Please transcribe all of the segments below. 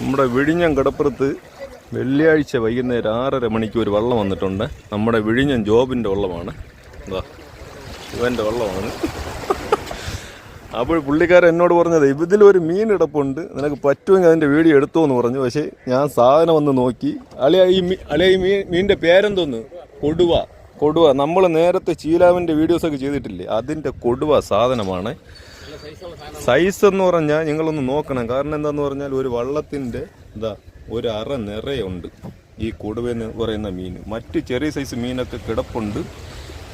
നമ്മുടെ വിഴിഞ്ഞം കടപ്പുറത്ത് വെള്ളിയാഴ്ച വൈകുന്നേരം ആറര മണിക്ക് ഒരു വള്ളം വന്നിട്ടുണ്ട്. നമ്മുടെ വിഴിഞ്ഞം ജോബിന്റെ വള്ളമാണ്. എന്താ ഇവന്റെ വള്ളമാണ്. അപ്പോൾ പുള്ളിക്കാരൻ എന്നോട് പറഞ്ഞത് ഇതിലൊരു മീൻ കിടപ്പുണ്ട് നിനക്ക് പറ്റുമെങ്കിൽ അതിന്റെ വീഡിയോ എടുത്തോ എന്ന് പറഞ്ഞു. പക്ഷേ ഞാൻ സാധനം വന്ന് നോക്കി. അളിയ ഈ മീ അളിയ ഈ മീൻ മീനിന്റെ പേരെന്തോന്ന്? കൊടുവ. കൊടുവ. നമ്മൾ നേരത്തെ ചീലാവിന്റെ വീഡിയോസൊക്കെ ചെയ്തിട്ടില്ലേ? അതിന്റെ കൊടുവ സാധനമാണ്. സൈസ് എന്ന് പറഞ്ഞാൽ നിങ്ങളൊന്ന് നോക്കണം. കാരണം എന്താന്ന് പറഞ്ഞാൽ ഒരു വള്ളത്തിന്റെ ഇതാ ഒരു അറ നിറയുണ്ട്. ഈ കൊടുവെന്ന് പറയുന്ന മീൻ. മറ്റ് ചെറിയ സൈസ് മീനൊക്കെ കിടപ്പുണ്ട്.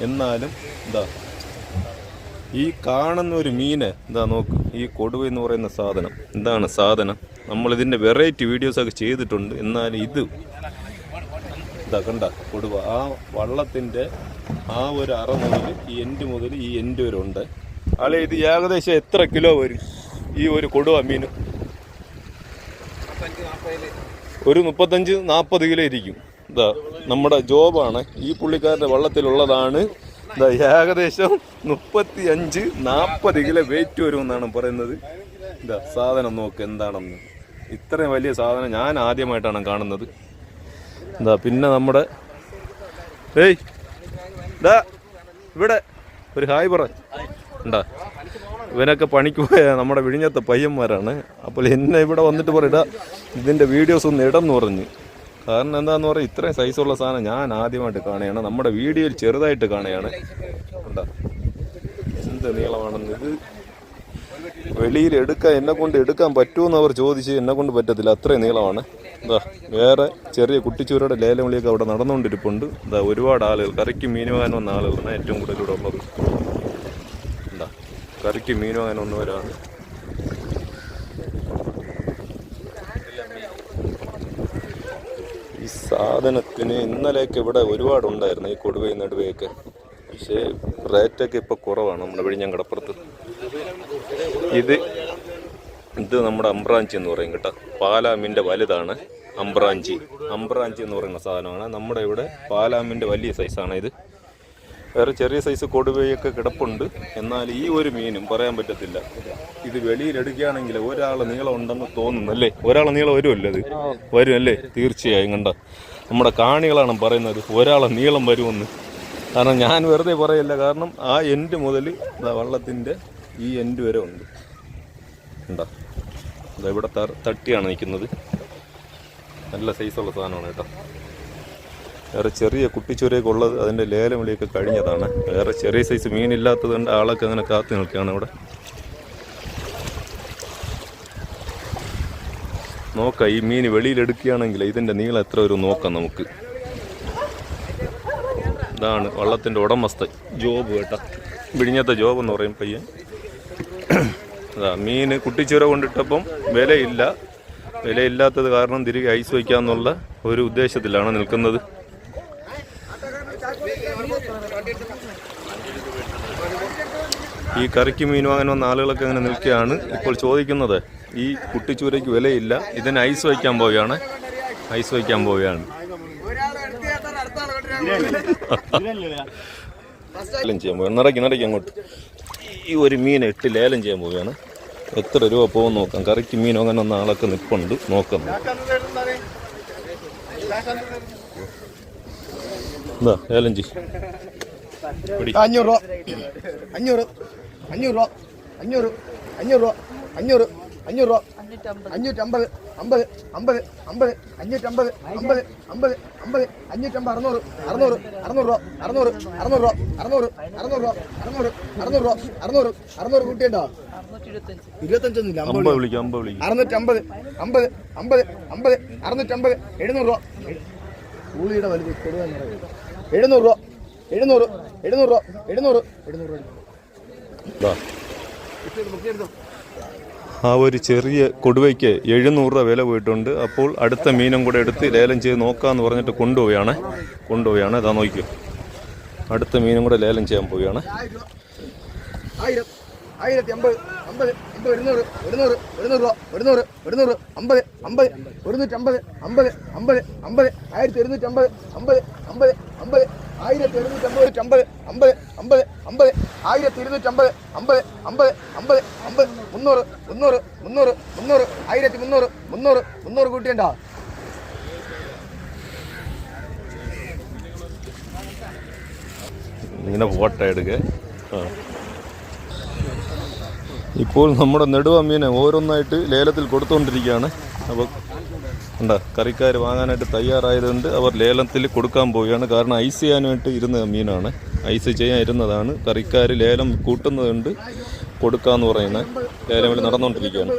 എന്നാലും ഇതാ ഈ കാണുന്ന ഒരു മീന് ഇതാ നോക്ക്. ഈ കൊടുവ എന്ന് പറയുന്ന സാധനം. എന്താണ് സാധനം. നമ്മൾ ഇതിന്റെ വെറൈറ്റി വീഡിയോസൊക്കെ ചെയ്തിട്ടുണ്ട്. എന്നാലും ഇത് ഇതാ കണ്ട കൊടുവ. ആ വള്ളത്തിന്റെ ആ ഒരു അറ മുതൽ ഈ എൻഡ് മുതൽ ഈ എൻഡ് വരെ ഉണ്ട്. ആളെ ഇത് ഏകദേശം എത്ര കിലോ വരും ഈ ഒരു കൊടുവ മീൻ? ഒരു മുപ്പത്തഞ്ച് നാൽപ്പത് കിലോ ഇരിക്കും. ഇതാ നമ്മുടെ ജോബാണ്. ഈ പുള്ളിക്കാരന്റെ വള്ളത്തിലുള്ളതാണ്. ഇതാ ഏകദേശം മുപ്പത്തി അഞ്ച് നാൽപ്പത് കിലോ വെയിറ്റ് വരുമെന്നാണ് പറയുന്നത്. ഇതാ സാധനം നോക്ക് എന്താണെന്ന്. ഇത്രയും വലിയ സാധനം ഞാൻ ആദ്യമായിട്ടാണ് കാണുന്നത്. എന്താ പിന്നെ നമ്മുടെ ഏയ് ഇവിടെ ഒരു ഹായ് പറ. ഉണ്ടാ ഇവനൊക്കെ പണിക്ക് പോയ നമ്മുടെ വിഴിഞ്ഞത്തെ പയ്യന്മാരാണ്. അപ്പോൾ എന്നെ ഇവിടെ വന്നിട്ട് പറയടാ ഇതിന്റെ വീഡിയോസ് ഒന്ന് ഇടന്ന് പറഞ്ഞു. കാരണം എന്താന്ന് പറയുക ഇത്രയും സൈസുള്ള സാധനം ഞാൻ ആദ്യമായിട്ട് കാണുകയാണ്. നമ്മുടെ വീഡിയോയിൽ ചെറുതായിട്ട് കാണുകയാണ്. ഉണ്ടാ എന്ത് നീളമാണെന്ന് ഇത്? വെളിയിൽ എടുക്കാൻ എന്നെ കൊണ്ട് എടുക്കാൻ പറ്റുമെന്ന് അവർ ചോദിച്ച് എന്നെ കൊണ്ട് പറ്റത്തില്ല. അത്രയും നീളമാണ്. എന്താ വേറെ ചെറിയ കുട്ടിച്ചൂരയുടെ ലേലം വിളിയൊക്കെ അവിടെ നടന്നുകൊണ്ടിരിപ്പുണ്ട്. എന്താ ഒരുപാട് ആളുകൾ കറിക്ക് മീൻ വന്ന ആളുകളാണ് ഏറ്റവും കൂടുതൽ ഇവിടെ ഉള്ളത്. കറിക്ക് മീനോ അങ്ങനെ ഒന്നും വന്നവരാണ് ഈ സാധനത്തിന് ഇന്നലെയൊക്കെ ഇവിടെ ഒരുപാടുണ്ടായിരുന്നു ഈ കൊടുവയും നടുവയൊക്കെ. പക്ഷേ റേറ്റൊക്കെ ഇപ്പോൾ കുറവാണ് നമ്മുടെ വിഴിഞ്ഞം കടപ്പുറത്ത് ഇത് ഇത് നമ്മുടെ അംബ്രാഞ്ചി എന്ന് പറയും കേട്ടോ. പാലാമിന്റെ വലുതാണ് അംബ്രാഞ്ചി അംബ്രാഞ്ചി എന്ന് പറയുന്ന സാധനമാണ്. നമ്മുടെ ഇവിടെ പാലാമിന്റെ വലിയ സൈസാണ് ഇത് വേറെ ചെറിയ സൈസ് കൊടുവയൊക്കെ കിടപ്പുണ്ട്. എന്നാൽ ഈ ഒരു മീനും പറയാൻ പറ്റത്തില്ല. ഇത് വെളിയിലെടുക്കുകയാണെങ്കിൽ ഒരാളെ നീളം ഉണ്ടെന്ന് തോന്നുന്നല്ലേ? ഒരാളെ നീളം വരുമല്ലോ അത് വരും അല്ലേ തീർച്ചയായും കണ്ട. നമ്മുടെ കാണികളാണ് പറയുന്നത് ഒരാളെ നീളം വരുമെന്ന്. കാരണം ഞാൻ വെറുതെ പറയല്ല. കാരണം ആ എൻഡ് മുതൽ വള്ളത്തിന്റെ ഈ എൻഡ് വരെ ഉണ്ട്. ഉണ്ടോ ഇവിടെ തട്ടിയാണ് നിൽക്കുന്നത്. നല്ല സൈസുള്ള സാധനമാണ് കേട്ടോ. വേറെ ചെറിയ കുട്ടിച്ചോരയൊക്കെ ഉള്ളത് അതിന്റെ ലേലം വിളിയൊക്കെ കഴിഞ്ഞതാണ്. വേറെ ചെറിയ സൈസ് മീനില്ലാത്തത് കൊണ്ട് ആളൊക്കെ അങ്ങനെ കാത്തു നിൽക്കുകയാണ് ഇവിടെ. നോക്കാം ഈ മീൻ വെളിയിലെടുക്കുകയാണെങ്കിൽ ഇതിന്റെ നീളം എത്ര ഒരു നോക്കാം നമുക്ക്. ഇതാണ് വള്ളത്തിന്റെ ഉടമസ്ഥ ജോബ് കേട്ടോ. വിഴിഞ്ഞത്തെ ജോബ് എന്ന് പറയും പയ്യൻ. അതാ മീൻ കുട്ടിച്ചുര കൊണ്ടിട്ടപ്പം വിലയില്ല. വിലയില്ലാത്തത് കാരണം തിരികെ ഐസ് വയ്ക്കാമെന്നുള്ള ഒരു ഉദ്ദേശത്തിലാണ് നിൽക്കുന്നത്. ഈ കറിക്ക് മീൻ വാങ്ങാൻ വന്ന ആളുകളൊക്കെ അങ്ങനെ നിൽക്കുകയാണ്. ഇപ്പോൾ ചോദിക്കുന്നത് ഈ കുട്ടിച്ചൂരയ്ക്ക് വിലയില്ല. ഇതിന് ഐസ് വയ്ക്കാൻ പോവുകയാണ്. ഐസ് വയ്ക്കാൻ പോവുകയാണ്. ലേലം ചെയ്യാൻ പോവുകയാണ്. നിറയ്ക്ക് നിറയ്ക്ക് അങ്ങോട്ട്. ഈ ഒരു മീൻ ഇട്ട് ലേലം ചെയ്യാൻ പോവുകയാണ്. എത്ര രൂപ പോകും നോക്കാം. കറിക്ക് മീൻ അങ്ങനെ വന്ന ആളൊക്കെ നിൽപ്പുണ്ട് നോക്കാം. എന്താ ലേലം ചെയ്യും. അഞ്ഞൂറ് അഞ്ഞൂറ്. അഞ്ഞൂറ് രൂപ. അഞ്ഞൂറ് അഞ്ഞൂറ് രൂപ അഞ്ഞൂറ് അഞ്ഞൂറ് രൂപ. അഞ്ഞൂറ്റമ്പത്. അമ്പത് അമ്പത് അമ്പത് അഞ്ഞൂറ്റമ്പത് അമ്പത് അമ്പത് അമ്പത് അഞ്ഞൂറ്റമ്പത് അറുന്നൂറ് അറുന്നൂറ് അറുന്നൂറ് രൂപ അറുന്നൂറ് അറുന്നൂറ് രൂപ അറുന്നൂറ് അറുന്നൂറ് രൂപ അറുന്നൂറ് അറുന്നൂറ് രൂപ അറുന്നൂറ് അറുന്നൂറ് കൂട്ടിയുണ്ടോ? ഇരുപത്തഞ്ചൊന്നുമില്ല അമ്പത് അമ്പത് വിളിക്കും അമ്പത് വിളിക്കും. അറുന്നൂറ്റമ്പത് അമ്പത് അമ്പത് അമ്പത് അറുന്നൂറ്റമ്പത് എഴുന്നൂറ് രൂപ. കൂലിയുടെ വലുത് എഴുന്നൂറ് രൂപ എഴുന്നൂറ് എഴുന്നൂറ് രൂപ എഴുന്നൂറ് എഴുന്നൂറ് രൂപ. ദാ. ആ ഒരു ചെറിയ കൊടുവയ്ക്ക് എഴുന്നൂറ് രൂപ വില പോയിട്ടുണ്ട് അപ്പോൾ അടുത്ത മീനും കൂടെ എടുത്ത് ലേലം ചെയ്ത് നോക്കാന്ന് പറഞ്ഞിട്ട് കൊണ്ടുപോവുകയാണ് കൊണ്ടുപോവുകയാണ് ഇതാ നോക്കിയോ അടുത്ത മീനും കൂടെ ലേലം ചെയ്യാൻ പോവുകയാണ് ആയിരം ആയിരത്തി അമ്പത് അമ്പത് ഇരുന്നൂറ് ഇരുന്നൂറ് ഇരുന്നൂറ് രൂപ ഒരുന്നൂറ് ഒരുന്നൂറ് അമ്പത് അമ്പത് ഒരുന്നൂറ്റമ്പത് അമ്പത് അമ്പത് അമ്പത് ആയിരത്തി ഒരുന്നൂറ്റമ്പത് അമ്പത് അമ്പത് അമ്പത് ആയിരത്തി എഴുന്നൂറ്റി അമ്പത് അമ്പത് അമ്പത് അമ്പത് ആയിരത്തി ഇരുന്നൂറ്റി അമ്പത് അമ്പത് അമ്പത് അമ്പത് മുന്നൂറ് മുന്നൂറ് മുന്നൂറ് മുന്നൂറ് ആയിരത്തി മുന്നൂറ് മുന്നൂറ് മുന്നൂറ് ഇങ്ങനെ ഫോട്ടോ ഇപ്പോൾ നമ്മുടെ നെടുവ മീനെ ഓരോന്നായിട്ട് ലേലത്തിൽ കൊടുത്തുകൊണ്ടിരിക്കുകയാണ് അപ്പോൾ എന്താ കറിക്കാർ വാങ്ങാനായിട്ട് തയ്യാറായതുകൊണ്ട് അവർ ലേലത്തിൽ കൊടുക്കാൻ പോവുകയാണ്. കാരണം ഐസ് ചെയ്യാനായിട്ട് ഇരുന്ന മീനാണ്. ഐസ് ചെയ്യാൻ ഇരുന്നതാണ് കറിക്കാർ ലേലം കൂട്ടുന്നതുകൊണ്ട് കൊടുക്കാന്ന് പറയുന്നത്. ലേലം നടന്നുകൊണ്ടിരിക്കുകയാണ്.